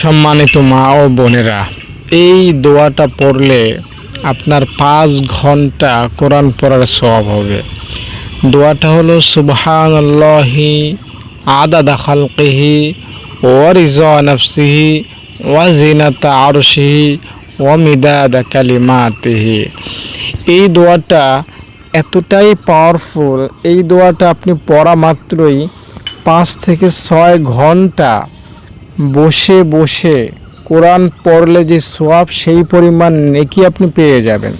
সম্মানিত মা ও বোনেরা, এই দোয়াটা পড়লে আপনার পাঁচ ঘণ্টা কোরআন পড়ার সব হবে। দোয়াটা হলো সুবহান আল্লাহি আদাদা খালকিহি ওয়ারিজা নফসিহি ওয়াজিনাতা আরশিহি ওয়ামিদাদা কালিমাতিহি। এই দোয়াটা এতটাই পাওয়ারফুল এই দোয়াটা আপনি পড়া মাত্রই পাঁচ থেকে ছয় ঘণ্টা বসে বসে কোরআন পড়লে যে সোয়াব সেই পরিমাণ নেকি আপনি পেয়ে যাবেন।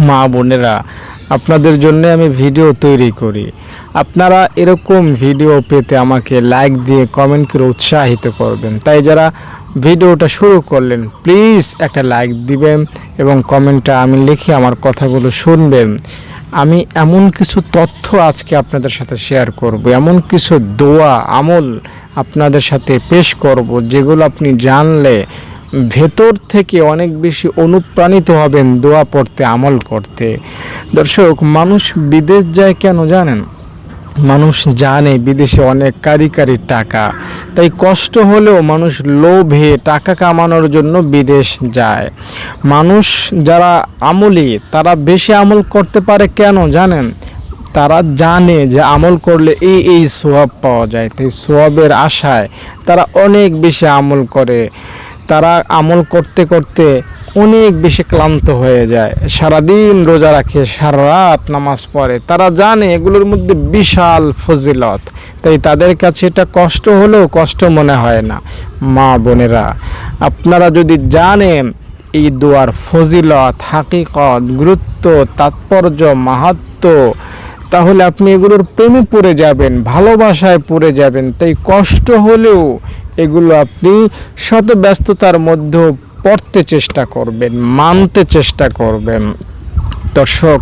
মা বোনেরা, আপনাদের জন্য আমি ভিডিও তৈরি করি। আপনারা এরকম ভিডিও পেতে আমাকে লাইক দিয়ে কমেন্ট করে উৎসাহিত করবেন। তাই যারা ভিডিওটা শুরু করলেন প্লিজ একটা লাইক দিবেন এবং কমেন্টটা আমি লিখে আমার কথাগুলো শুনবেন। আমি এমন কিছু তথ্য আজকে আপনাদের সাথে শেয়ার করব, এমন কিছু দোয়া, আমল আপনাদের সাথে পেশ করব, যেগুলো আপনি জানলে ভেতর থেকে অনেক বেশি অনুপ্রাণিত হবেন দোয়া পড়তে, আমল করতে। দর্শক, মানুষ বিদেশ যায় কেন জানেন? মানুষ জানে বিদেশে অনেক কারি কারি টাকা। তাই কষ্ট হলেও মানুষ লোভে টাকা কামানোর জন্য বিদেশ যায়। মানুষ যারা আমলি, তারা বেশি আমল করতে পারে কেন জানেন? তারা জানে যে আমল করলে এই এই সোয়াব পাওয়া যায়। তাই সোয়াবের আশায় তারা অনেক বেশি আমল করে। তারা আমল করতে করতে অনেক বেশি ক্লান্ত হয়ে যায়। সারাদিন রোজা রাখে, সারা রাত নামাজ পড়ে। তারা জানে এগুলোর মধ্যে বিশাল ফজিলত। তাই তাদের কাছে এটা কষ্ট হলেও কষ্ট মনে হয় না। মা বোনেরা, আপনারা যদি জানেন এই দোয়ার ফজিলত, হাকিকত, গুরুত্ব, তাৎপর্য, মাহাত্ম, তাহলে আপনি এগুলোর প্রেমে পড়ে যাবেন, ভালোবাসায় পড়ে যাবেন। তাই কষ্ট হলেও এগুলো আপনি শত ব্যস্ততার মধ্যেও পড়তে চেষ্টা করবেন, মানতে চেষ্টা করবেন। দর্শক,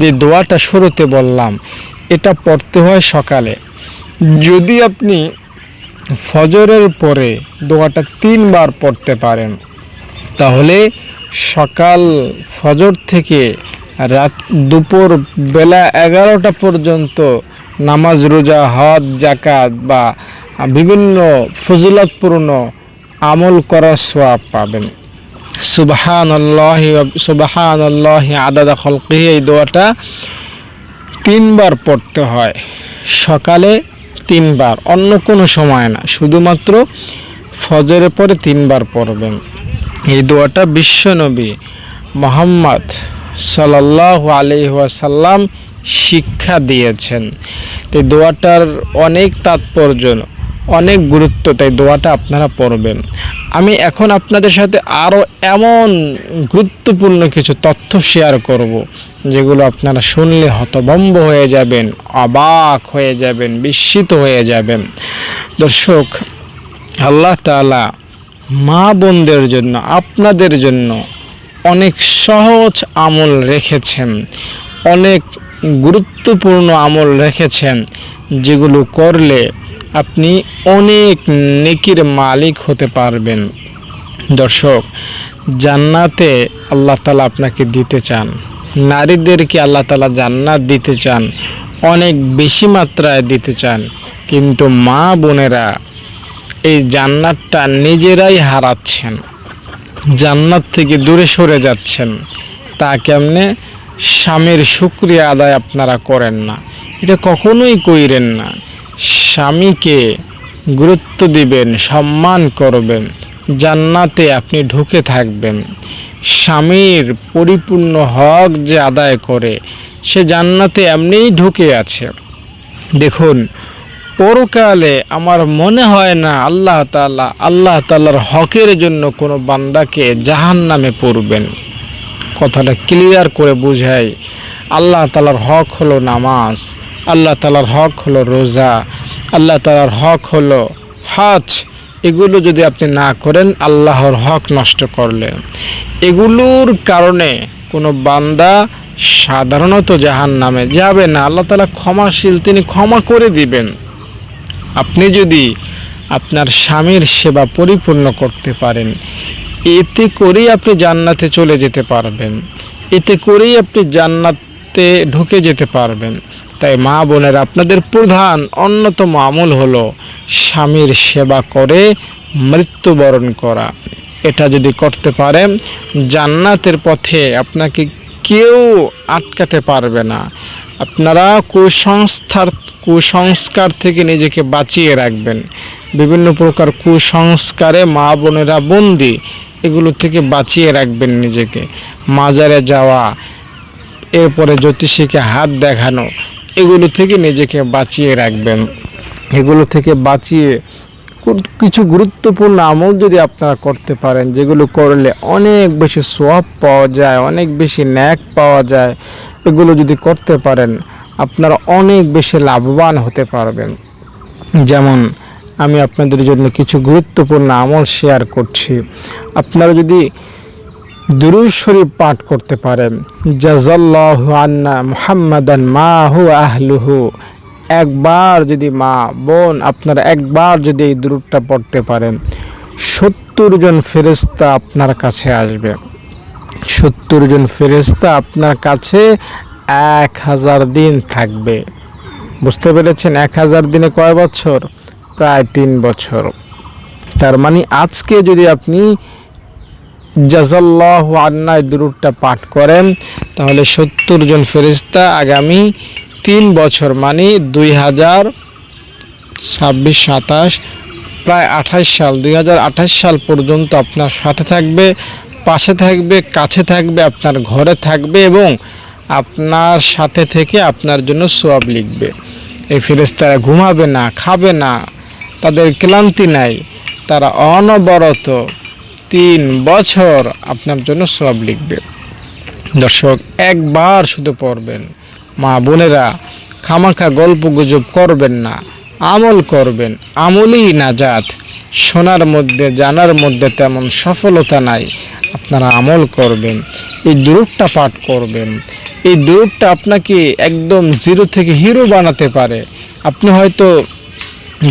যে দোয়াটা শুরুতে বললাম, এটা পড়তে হয় সকালে। যদি আপনি ফজরের পরে দোয়াটা তিনবার পড়তে পারেন, তাহলে সকাল ফজর থেকে রাত দুপুর বেলা এগারোটা পর্যন্ত নামাজ, রোজা, হজ জাকাত বা বিভিন্ন ফজিলতপূর্ণ আমল করার সোয়াব পাবেন। সুবাহান সুবাহান আল্লাহ আদাদা খলকি এই দোয়াটা তিনবার পড়তে হয়। সকালে তিনবার, অন্য কোনো সময় না। শুধুমাত্র ফজরের পরে তিনবার পড়বেন। এই দোয়াটা বিশ্বনবী মোহাম্মদ সাল্লাহ আলহাসাল্লাম শিক্ষা দিয়েছেন। এই দোয়াটার অনেক তাৎপর্য অনেক গুরুত্ব, তাই দোয়াটা আপনারা পড়বেন। আমি এখন আপনাদের সাথে আরও এমন গুরুত্বপূর্ণ কিছু তথ্য শেয়ার করব, যেগুলো আপনারা শুনলে হতভম্ব হয়ে যাবেন, অবাক হয়ে যাবেন, বিস্মিত হয়ে যাবেন। দর্শক, আল্লাহ তালা মা বোনদের জন্য, আপনাদের জন্য অনেক সহজ আমল রেখেছেন, অনেক গুরুত্বপূর্ণ আমল রেখেছেন, যেগুলো করলে আপনি অনেক নেকির মালিক হতে পারবেন। দর্শক, জান্নাতে আল্লাহ তালা আপনাকে দিতে চান। নারীদেরকে আল্লাহ তালা জান্নাত দিতে চান? অনেক বেশি মাত্রায় দিতে চান। কিন্তু মা বোনেরা এই জান্নাতটা নিজেরাই হারাচ্ছেন। জান্নাত থেকে দূরে সরে যাচ্ছেন। তা কেমনে? স্বামীর শুক্রিয়া আদায় আপনারা করেন না। এটা কখনোই কইরেন না। স্বামীকে গুরুত্ব দিবেন, সম্মান করবেন, জান্নাতে আপনি ঢুকে থাকবেন। স্বামীর পরিপূর্ণ হক যে আদায় করে, সে জান্নাতে এমনিই ঢুকে আছে। দেখুন, পরকালে আমার মনে হয় না আল্লাহ তাআলা, আল্লাহ তাআলার হকের জন্য কোনো বান্দাকে জাহান নামে পড়বেন। কথাটা ক্লিয়ার করে বুঝাই, আল্লাহ তালার হক হলো নামাজ। আল্লাহ তালার হক হলো রোজা, আল্লাহ তালার হক হলো হজ। এগুলো যদি আপনি না করেন, আল্লাহর হক নষ্ট করলেন এগুলোর কারণে কোনো বান্দা সাধারণত জাহান নামে যাবে না। আল্লাহ তালা ক্ষমাশীল, তিনি ক্ষমা করে দিবেন। আপনি যদি আপনার স্বামীর সেবা পরিপূর্ণ করতে পারেন, এতে করেই আপনি জান্নাতে চলে যেতে পারবেন। এতে করেই আপনি জান্নাতে ঢুকে যেতে পারবেন। তাই মা বোনের, আপনাদের প্রধান অন্যতম আমল হলো স্বামীর সেবা করে মৃত্যুবরণ করা। এটা যদি করতে পারেন জান্নাতের পথে আপনাকে কেউ আটকাতে পারবে না। আপনারা কুসংস্থার, কুসংস্কার থেকে নিজেকে বাঁচিয়ে রাখবেন। বিভিন্ন প্রকার কুসংস্কারে মা বোনেরা বন্দি, এগুলো থেকে বাঁচিয়ে রাখবেন নিজেকে। মাজারে যাওয়া, এরপরে জ্যোতিষীকে হাত দেখানো এগুলো থেকে নিজেকে বাঁচিয়ে রাখবেন। এগুলো থেকে বাঁচিয়ে কিছু গুরুত্বপূর্ণ আমল যদি আপনারা করতে পারেন, যেগুলো করলে অনেক বেশি সোয়াব পাওয়া যায়, অনেক বেশি ন্যাক পাওয়া যায়, এগুলো যদি করতে পারেন, আপনারা অনেক বেশি লাভবান হতে পারবেন। যেমন, আমি আপনাদের জন্য কিছু গুরুত্বপূর্ণ আমল শেয়ার করছি। আপনারা যদি দুরুদ শরীফ পাঠ করতে পারেন। জাজাল্লাহু আন্না মুহাম্মাদান মাহু আহলুহু। একবার যদি মা, বোন আপনারা একবার যদি এই দুরুদটা পড়তে পারেন, সত্তর জন ফেরেশতা আপনার কাছে আসবে। সত্তর জন ফেরেশতা আপনার কাছে এক হাজার দিন থাকবে। বুঝতে পেরেছেন? এক হাজার দিনে কয় বছর? প্রায় তিন বছর। তার মানে আজকে যদি আপনি জাজাল্লাহ আন্নায় দুরুদটা পাঠ করেন। তাহলে সত্তর জন ফেরিস্তা আগামী তিন বছর মানে দুই হাজার ছাব্বিশ, সাতাশ, প্রায় আঠাশ সাল, দুই হাজার আঠাশ সাল পর্যন্ত আপনার সাথে থাকবে, পাশে থাকবে, কাছে থাকবে, আপনার ঘরে থাকবে এবং আপনার সাথে থেকে আপনার জন্য সোয়াব লিখবে। এই ফেরেস্তারা ঘুমাবে না, খাবে না, তাদের ক্লান্তি নাই, তারা অনবরত তিন বছর আপনার জন্য সব লিখবে। দর্শক, একবার শুধু পড়বেন। মা বোনেরা, খামাখা গল্প গুজব করবেন না, আমল করবেন। আমলই নাজাত। শোনার মধ্যে, জানার মধ্যে তেমন সফলতা নাই। আপনারা আমল করবেন, এই দুরূপটা পাঠ করবেন। এই দুরূপটা আপনাকে একদম জিরো থেকে হিরো বানাতে পারে। আপনি হয়তো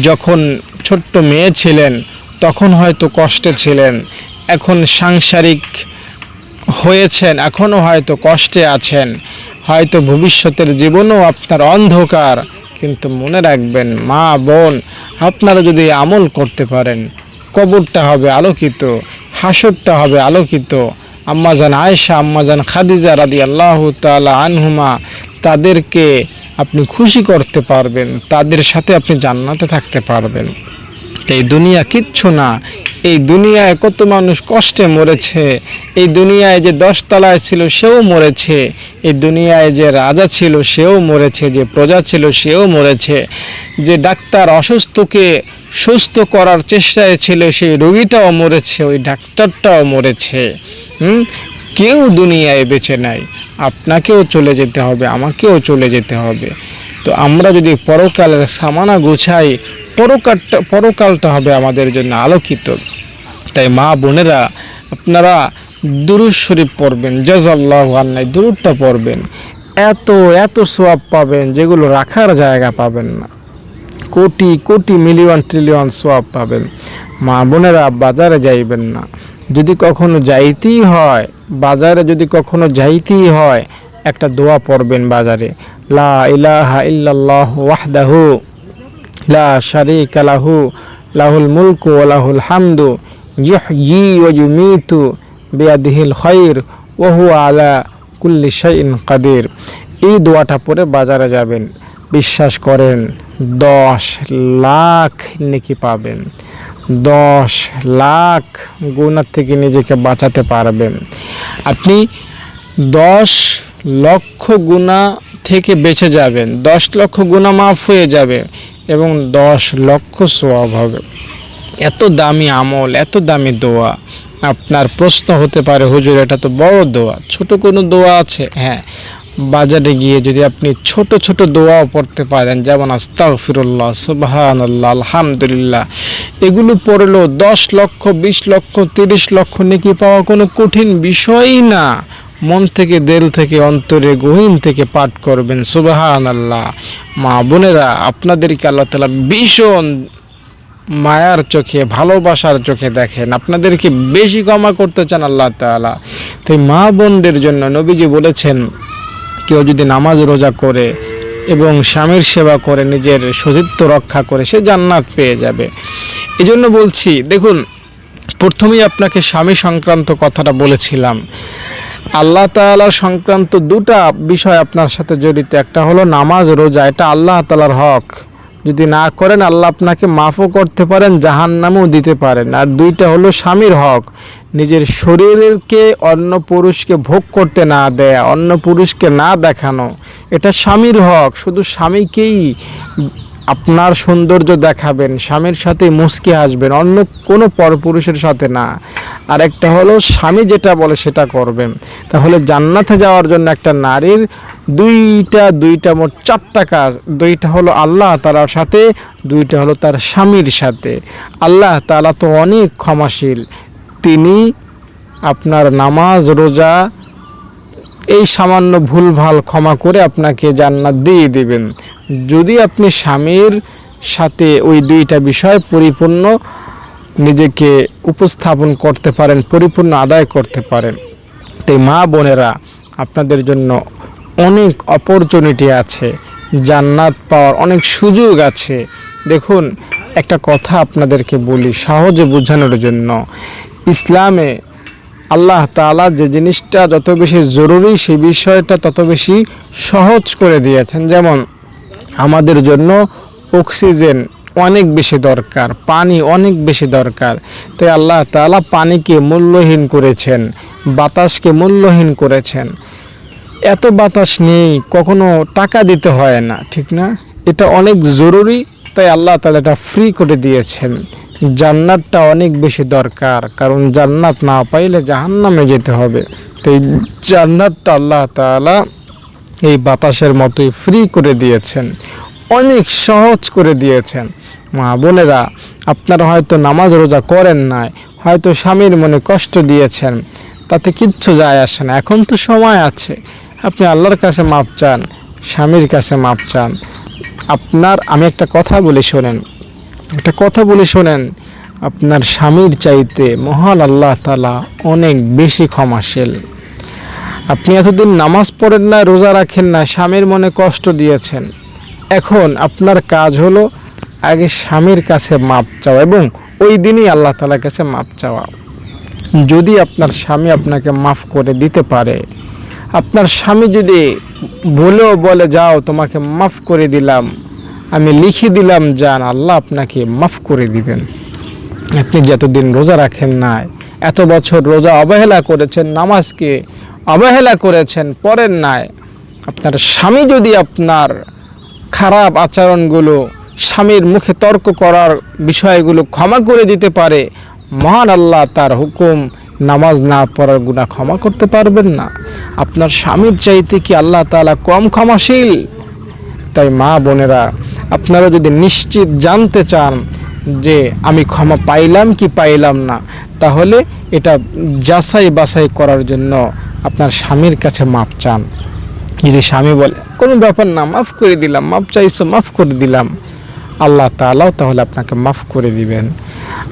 যখন ছোট্ট মেয়ে ছিলেন, তখন হয়তো কষ্টে ছিলেন এখন সাংসারিক হয়েছেন এখনও হয়তো কষ্টে আছেন, হয়তো ভবিষ্যতের জীবনও আপনার অন্ধকার, কিন্তু মনে রাখবেন, মা, বোন, আপনারা যদি আমল করতে পারেন, কবরটা হবে আলোকিত, হাসরটা হবে আলোকিত। আম্মাজান আয়েশা আম্মাজান খাদিজা রাদি আল্লাহ তালা আনহুমা, তাদেরকে আপনি খুশি করতে পারবেন, তাদের সাথে আপনি জান্নাতে থাকতে পারবেন। এই দুনিয়া কিচ্ছু না। এই দুনিয়ায় কত মানুষ কষ্টে মরেছে। এই দুনিয়ায় যে দশতলায় ছিল সেও মরেছে। এই দুনিয়ায় যে রাজা ছিল সেও মরেছে, যে প্রজা ছিল সেও মরেছে। যে ডাক্তার অসুস্থকে সুস্থ করার চেষ্টায় ছিল সেই রোগীটাও মরেছে, ওই ডাক্তারটাও মরেছে। হুম? কেউ দুনিয়ায় বেঁচে নাই। আপনাকেও চলে যেতে হবে, আমাকেও চলে যেতে হবে। তো আমরা যদি পরকালের সামানা গুছাই পরকালটা পরকালটা হবে আমাদের জন্য আলোকিত। তাই মা বোনেরা, আপনারা দুরুদ শরীফ পড়বেন জাজাল্লাহ আল্লাহ দুরুদটা পড়বেন। এত এত সোয়াব পাবেন যেগুলো রাখার জায়গা পাবেন না। কোটি কোটি মিলিয়ন, ট্রিলিয়ন সোয়াব পাবেন। মা বোনেরা, বাজারে যাইবেন না। যদি কখনো যাইতেই হয়, বাজারে যদি কখনো যাইতেই হয়, একটা দোয়া পড়বেন বাজারে। লা ইলাহা ইল্লাল্লাহ ওয়াহদাহু। লা শারিকা লাহু, লাহুল মুলকু ওয়া লাহুল হামদু, ইউহয়ি ওয়া ইউমীতু বিয়াদিহিল খায়র ওয়া হুয়া আলা কুল্লি শাইইন কাদির। এই দোয়াটা পরে বাজারে যাবেন, বিশ্বাস করেন, দশ লাখ নেকি পাবেন। দশ লাখ গুণার থেকে নিজেকে বাঁচাতে পারবেন। আপনি দশ লক্ষ গুণা থেকে বেঁচে যাবেন। দশ লক্ষ গুণা মাফ হয়ে যাবে এবং দশ লক্ষ সোয়াব হবে। এত দামি আমল, এত দামি দোয়া। আপনার প্রশ্ন হতে পারে, হুজুর, এটা তো বড় দোয়া। ছোট কোনো দোয়া আছে? হ্যাঁ। বাজারে গিয়ে যদি আপনি ছোট ছোট দোয়াও পড়তে পারেন, যেমন আস্তাগফিরুল্লাহ, সুবহানাল্লাহ, আলহামদুলিল্লাহ। এগুলো পড়লেও দশ লক্ষ, বিশ লক্ষ, তিরিশ লক্ষ নেকি পাওয়া কোনো কঠিন বিষয়ই না। মন থেকে, দেল থেকে, অন্তরে, গহীন থেকে পাঠ করবেন। সুবাহান আল্লাহ মা বোনেরা, আপনাদেরকে আল্লাহ তালা ভীষণ মায়ার চোখে, ভালোবাসার চোখে দেখেন। আপনাদেরকে বেশি ক্ষমা করতে চান আল্লাহ তাআলা। তাই মা বোনদের জন্য নবীজি বলেছেন, কেউ যদি নামাজ রোজা করে এবং স্বামীর সেবা করে, নিজের সতীত্ব রক্ষা করে, সে জান্নাত পেয়ে যাবে। এই জন্য বলছি, দেখুন, প্রথমেই আপনাকে স্বামী সংক্রান্ত কথাটা বলেছিলাম। আল্লাহ তাআলার সংক্রান্ত দুটা বিষয় আপনার সাথে জড়িত। একটা হলো নামাজ, রোজা, এটা আল্লাহ তাআলার হক। যদি না করেন, আল্লাহ আপনাকে মাফও করতে পারেন জাহান জাহান্নামও দিতে পারেন। আর দুইটা হলো স্বামীর হক। নিজের শরীরকে অন্য পুরুষকে ভোগ করতে না দেয়া, অন্য পুরুষকে না দেখানো, এটা স্বামীর হক। শুধু স্বামীকেই আপনার সৌন্দর্য দেখাবেন, স্বামীর সাথে মুসকে আসবেন অন্য কোনো পরপুরুষের সাথে না। আর একটা হলো স্বামী যেটা বলে সেটা করবেন। তাহলে জান্নাতে যাওয়ার জন্য একটা নারীর দুইটা দুইটা মোট চারটা কাজ। দুইটা হলো আল্লাহ তালার সাথে, দুইটা হলো তার স্বামীর সাথে। আল্লাহ তালা তো অনেক ক্ষমাশীল। তিনি আপনার নামাজ, রোজা, এই সামান্য ভুলভাল ক্ষমা করে আপনাকে জান্নাত দিয়ে দিবেন। যদি আপনি স্বামীর সাথে ওই দুইটা বিষয় পরিপূর্ণ নিজেকে উপস্থাপন করতে পারেন, পরিপূর্ণ আদায় করতে পারেন। তাই মা বোনেরা আপনাদের জন্য অনেক অপরচুনিটি আছে, জান্নাত পাওয়ার অনেক সুযোগ আছে। দেখুন, একটা কথা আপনাদেরকে বলি সহজে বোঝানোর জন্য। ইসলামে আল্লাহ তাআলা যে জিনিসটা যত বেশি জরুরি সেই বিষয়টা তত বেশি সহজ করে দিয়েছেন। যেমন, আমাদের জন্য অক্সিজেন অনেক বেশি দরকার, পানি অনেক বেশি দরকার। তাই আল্লাহ তালা পানিকে মূল্যহীন করেছেন, বাতাসকে মূল্যহীন করেছেন। এত বাতাস নেই, কখনো টাকা দিতে হয় না, ঠিক না? এটা অনেক জরুরি, তাই আল্লাহ তাআলা এটা ফ্রি করে দিয়েছেন। জান্নাতটা অনেক বেশি দরকার, কারণ জান্নাত না পাইলে জাহান্নামে যেতে হবে। তো এই জান্নাতটা আল্লাহ তাআলা এই বাতাসের মতোই ফ্রি করে দিয়েছেন, অনেক সহজ করে দিয়েছেন। মা বোনেরা, আপনারা হয়তো নামাজ রোজা করেন নাই, হয়তো স্বামীর মনে কষ্ট দিয়েছেন, তাতে কিচ্ছু যায় আসে না। এখন তো সময় আছে। আপনি আল্লাহর কাছে মাপ চান, স্বামীর কাছে মাপ চান। আপনার, আমি একটা কথা বলি শোনেন, একটা কথা বলে শোনেন, আপনার স্বামীর চাইতে মহান আল্লাহ তালা অনেক বেশি ক্ষমাশীল। আপনি এতদিন নামাজ পড়েন না রোজা রাখেন না স্বামীর মনে কষ্ট দিয়েছেন। এখন আপনার কাজ হলো আগে স্বামীর কাছে মাপ চাওয়া এবং ওই দিনই আল্লাহ তালার কাছে মাপ চাওয়া। যদি আপনার স্বামী আপনাকে মাফ করে দিতে পারে, আপনার স্বামী যদি বলেও বলে, যাও, তোমাকে মাফ করে দিলাম, আমি লিখে দিলাম, যান, আল্লাহ আপনাকে মাফ করে দিবেন। আপনি যতদিন রোজা রাখেন নাই, এত বছর রোজা অবহেলা করেছেন, নামাজকে অবহেলা করেছেন, পড়েন নাই, আপনার স্বামী যদি আপনার খারাপ আচরণগুলো স্বামীর মুখে তর্ক করার বিষয়গুলো ক্ষমা করে দিতে পারে, মহান আল্লাহ তার হুকুম নামাজ না পড়ার গুণা ক্ষমা করতে পারবেন না। আপনার স্বামীর চাইতে কি আল্লাহ তাআলা কম ক্ষমাশীল? তাই মা বোনেরা, আপনারা যদি নিশ্চিত জানতে চান যে আমি ক্ষমা পাইলাম কি পাইলাম না, তাহলে এটা যাচাই বাছাই করার জন্য আপনার স্বামীর কাছে মাপ চান। যদি স্বামী বলে, কোনো ব্যাপার না, মাফ করে দিলাম, মাপ চাইছো, মাফ করে দিলাম। আল্লাহ তাআলাও তাহলে আপনাকে মাফ করে দিবেন।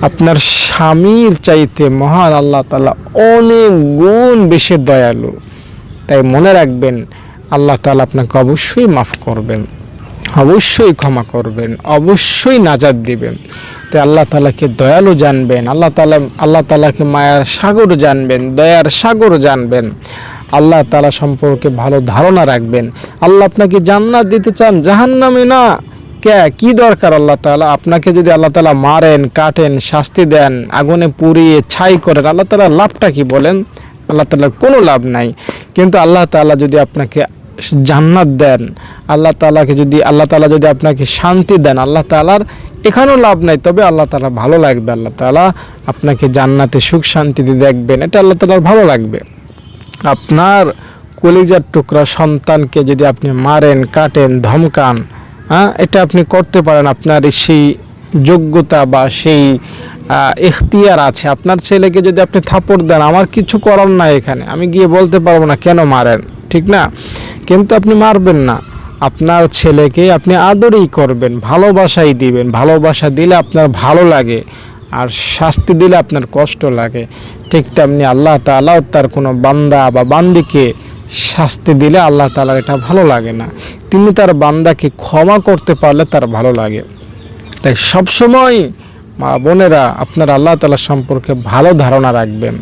আপনার স্বামীর চাইতে মহান আল্লাহ তালা অনেক গুণ বেশি দয়ালু। তাই মনে রাখবেন, আল্লাহ তাআলা আপনাকে অবশ্যই মাফ করবেন, অবশ্যই ক্ষমা করবেন, অবশ্যই নাজাদ দিবেন। তাই আল্লাহ তালাকে দয়ালু জানবেন, আল্লাহ তালা আল্লাহ তালাকে মায়ার সাগর জানবেন, দয়ার সাগর জানবেন। আল্লাহ তালা সম্পর্কে ভালো ধারণা রাখবেন। আল্লাহ আপনাকে জান্নাত দিতে চান, জাহান্নামে না। কে? কি দরকার আল্লাহ তালা আপনাকে যদি আল্লাহ তালা মারেন, কাটেন, শাস্তি দেন, আগুনে পুড়িয়ে ছাই করেন, আল্লাহ তালা লাভটা কি বলেন? আল্লাহ তালার কোনো লাভ নাই। কিন্তু আল্লাহ তালা যদি আপনাকে জান্নাত দেন, আল্লাহ তালাকে যদি, আল্লাহ তালা যদি আপনাকে শান্তি দেন, আল্লাহ তালার এখানেও লাভ নাই, তবে আল্লাহ তালা ভালো লাগবে। আল্লাহ তালা আপনাকে জান্নাতে সুখ শান্তিতে দেখবেন। এটা আল্লাহ তালার ভালো লাগবে। আপনার কলিজার টুকরা সন্তানকে যদি আপনি মারেন, কাটেন, ধমকান হ্যাঁ? এটা আপনি করতে পারেন। আপনার সেই যোগ্যতা বা সেই এখতিয়ার আছে। আপনার ছেলেকে যদি আপনি থাপড় দেন, আমার কিছু করার নাই এখানে। আমি গিয়ে বলতে পারব না কেন মারেন, ঠিক না? কিন্তু আপনি মারবেন না। আপনার ছেলেকে আপনি আদরই করবেন, ভালোবাসাই দিবেন। ভালোবাসা দিলে আপনার ভালো লাগে, আর শাস্তি দিলে আপনার কষ্ট লাগে। ঠিক তেমনি আল্লাহ তাআলাও তার কোনো বান্দা বা বান্দিকে শাস্তি দিলে আল্লাহ তালার এটা ভালো লাগে না। তিনি তার বান্দাকে ক্ষমা করতে পারলে তার ভালো লাগে। তাই সবসময় মা বোনেরা আপনার আল্লাহ তালা সম্পর্কে ভালো ধারণা রাখবেন।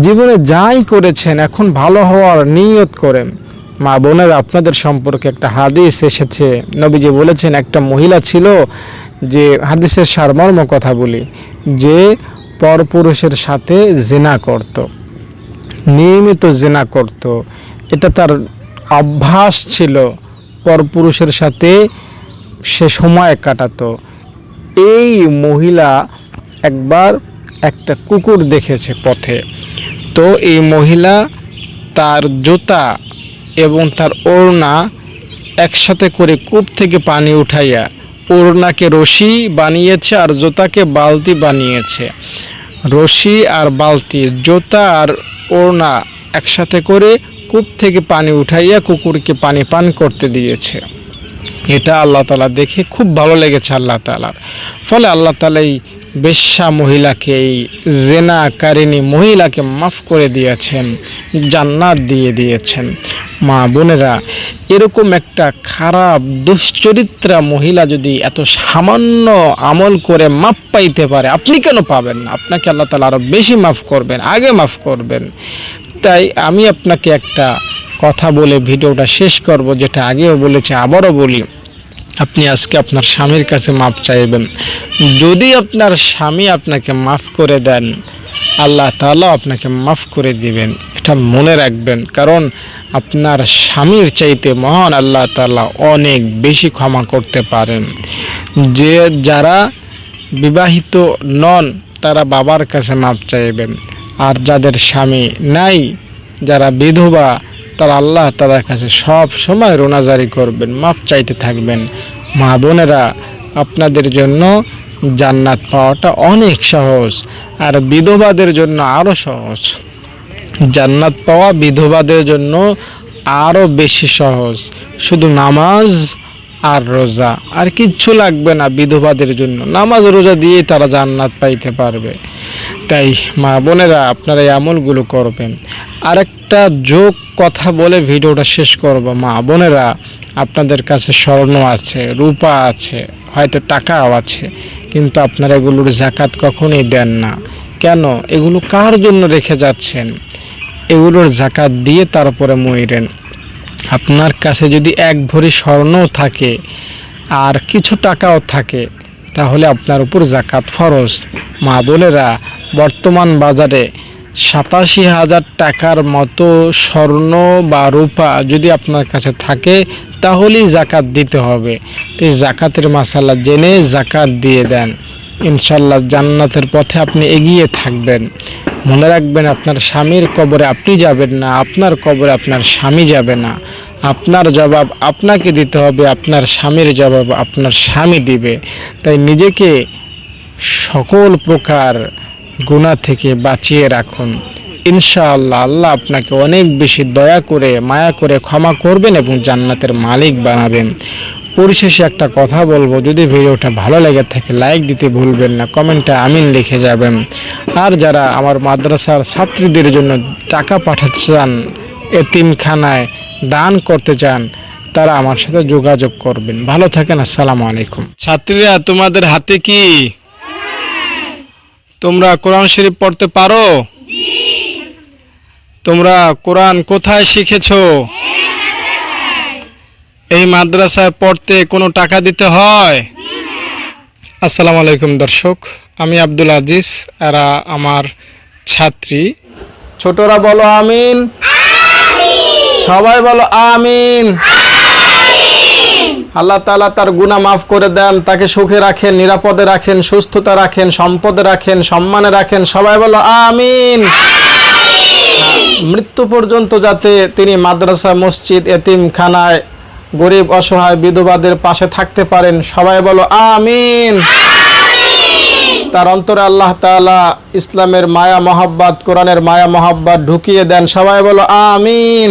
জীবনে যাই করেছেন, এখন ভালো হওয়ার নিয়ত করেন। মা বোনেরা আপনাদের সম্পর্কে একটা হাদিস এসেছে। নবীজি বলেছেন, একটা মহিলা ছিল যে হাদিসের সারমর্ম কথা বলি, যে পরপুরুষের সাথে জেনা করত, নিয়মিত জেনা করত। এটা তার অভ্যাস ছিল পরপুরুষের সাথে সে সময় কাটাতো। এই মহিলা একবার একটা কুকুর দেখেছে পথে। তো এই মহিলা তার জুতা এবং তার ওড়না একসাথে করে কূপ থেকে পানি উঠাইয়া ওড়নাকে রশি বানিয়েছে আর জোতাকে বালতি বানিয়েছে। রশি আর বালতি, জোতা আর ওড়না একসাথে করে কূপ থেকে পানি উঠাইয়া কুকুরকে পানি পান করতে দিয়েছে। এটা আল্লাহ তালা দেখে খুব ভালো লেগেছে আল্লাহ তালার ফলে আল্লাহ তালা এই বেশ্যা মহিলাকে, এই জেনাকারিনী মহিলাকে মাফ করে দিয়েছেন, জান্নাত দিয়ে দিয়েছেন। মা বোনেরা, এরকম একটা খারাপ, দুশ্চরিত্রা মহিলা যদি এত সামান্য আমল করে মাফ পাইতে পারে, আপনি কেন পাবেন না? আপনাকে আল্লাহ তালা আরও বেশি মাফ করবেন, আগে মাফ করবেন। তাই আমি আপনাকে একটা কথা বলে ভিডিওটা শেষ করব, যেটা আগেও বলেছি, আবারও বলি। আপনি আজকে আপনার স্বামীর কাছে মাপ চাইবেন। যদি আপনার স্বামী আপনাকে মাফ করে দেন, আল্লাহ তাআলা আপনাকে মাফ করে দিবেন। এটা মনে রাখবেন, কারণ আপনার স্বামীর চাইতে মহান আল্লাহ তালা অনেক বেশি ক্ষমা করতে পারেন। যে যারা বিবাহিত নন, তারা বাবার কাছে মাপ চাইবেন। আর যাদের স্বামী নাই, যারা বিধবা, তারা আল্লাহ তালার কাছে সব সময় রোনাজারি করবেন মাপ চাইতে থাকবেন। মা বোনেরা, আপনাদের জন্য জান্নাত পাওয়াটা অনেক সহজ, আর বিধবাদের জন্য আরও সহজ। জান্নাত পাওয়া বিধবাদের জন্য আরও বেশি সহজ, শুধু নামাজ আর রোজা। আর কিচ্ছু লাগবে না বিধবাদের জন্য, নামাজ রোজা দিয়েই তারা জান্নাত পাইতে পারবে। তাই মা বোনেরা আপনারা এই আমলগুলো করবেন। আরেকটা যোগ কথা বলে ভিডিওটা শেষ করব। মা বোনেরা, আপনাদের কাছে স্বর্ণ আছে, রূপা আছে, হয়তো টাকাও আছে, কিন্তু আপনারা এগুলোর জাকাত কখনোই দেন না। কেন? এগুলো কার জন্য রেখে যাচ্ছেন? এগুলোর জাকাত দিয়ে তারপরে মইরেন। আপনার কাছে যদি এক ভরি স্বর্ণও থাকে, আর কিছু টাকাও থাকে তাহলে আপনার উপর জাকাত ফরজ। মা বোনেরা বর্তমান বাজারে সাতাশি হাজার টাকার মতো স্বর্ণ বা রূপা যদি আপনার কাছে থাকে, তাহলেই জাকাত দিতে হবে। তো জাকাতের মাসালা জেনে জাকাত দিয়ে দেন। ইনশাল্লাহ জান্নাতের পথে আপনি এগিয়ে থাকবেন। মনে রাখবেন, আপনার স্বামীর কবরে আপনি যাবেন না, আপনার কবরে আপনার স্বামী যাবে না। আপনার জবাব আপনাকে দিতে হবে, আপনার স্বামীর জবাব আপনার স্বামী দিবে। তাই নিজেকে সকল প্রকার গুণা থেকে বাঁচিয়ে রাখুন। ইনশাআল্লাহ, আল্লাহ আপনাকে অনেক বেশি দয়া করে, মায়া করে ক্ষমা করবেন এবং জান্নাতের মালিক বানাবেন। পরিশেষে একটা কথা বলব, যদি ভিডিওটা ভালো লেগে থাকে, লাইক দিতে ভুলবেন না, কমেন্টে আমিন লিখে যাবেন। আর যারা আমার মাদ্রাসার ছাত্রীদের জন্য টাকা পাঠাতে চান, এতিমখানায় দান করতে চান তারা আমার সাথে যোগাযোগ করবেন। ভালো থাকেন আসসালামু আলাইকুম। ছাত্রীরা তোমাদের হাতে কি? তোমরা কোরআন শরীফ পড়তে পারো? তোমরা কোরআন কোথায় শিখেছ? এই মাদ্রাসায় পড়তে কোনো টাকা দিতে হয়? আসসালামু আলাইকুম দর্শক। আমি আব্দুল আজিজ এরা আমার ছাত্রী। ছোটরা বলো আমিন। সবাই বলো আমিন। আল্লাহ তাআলা তার গুনাহ মাফ করে দেন তাকে সুখে রাখেন নিরাপদে রাখেন সুস্থতা রাখেন সম্পদে রাখেন সম্মানে রাখেন সবাই বলো আমিন। মৃত্যু পর্যন্ত যাতে তিনি মাদ্রাসা মসজিদ এতিমখানায় গরিব অসহায় বিধবাদের পাশে থাকতে পারেন সবাই বলো আমিন। তার অন্তরে আল্লাহ তাআলা ইসলামের মায়া মহাব্বাত কোরআনের মায়া মহাব্বাত ঢুকিয়ে দেন সবাই বলো আমিন।